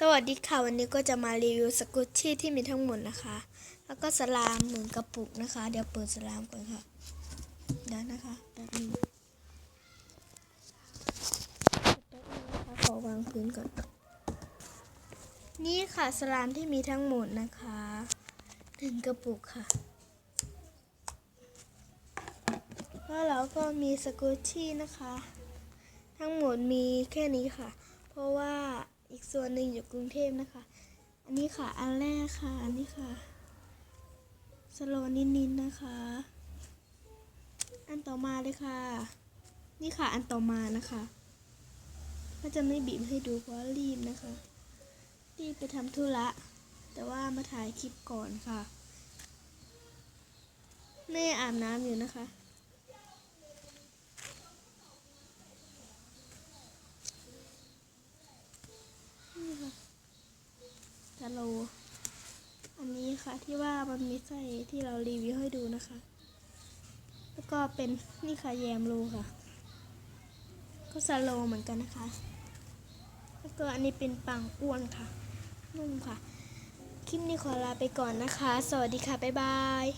สวัสดีค่ะวันนี้ก็จะมารีวิวสกุชชี่ที่มีทั้งหมดนะคะ แล้วก็สลามหนึ่งกระปุกนะคะ เดี๋ยวเปิดสลามก่อนค่ะเดี๋ยวนะคะแป๊บนึงแป๊บนึงนะคะขอวางพื้นก่อน นี่ค่ะสลามที่มีทั้งหมดนะคะหนึ่งกระปุกค่ะแล้วเราก็มีสกุชชี่นะคะ ทั้งหมดมีแค่นี้ค่ะ เพราะว่า อีกส่วนหนึ่งอยู่กรุงเทพนะคะ อันนี้ค่ะ อันแรกค่ะ อันนี้ค่ะ สโลว์นิดนะคะ อันต่อมาเลยค่ะ นี่ค่ะ อันต่อมานะคะก็จะไม่บีบให้ดูเพราะรีบนะคะ รีบไปทำธุระ แต่ว่ามาถ่ายคลิปก่อนค่ะ แม่อาบน้ำอยู่นะคะ นี่ค่ะทา โล อันนี้ค่ะที่ว่ามันมีไส้ที่เรารีวิวให้ดูนะคะ แล้วก็เป็นนี่ค่ะแยมโลค่ะ ก็ซาโลเหมือนกันนะคะ แล้วก็อันนี้เป็นปังอ้วนค่ะ นุ่มค่ะ คลิปนี้ขอลาไปก่อนนะคะ สวัสดีค่ะ บ๊ายบาย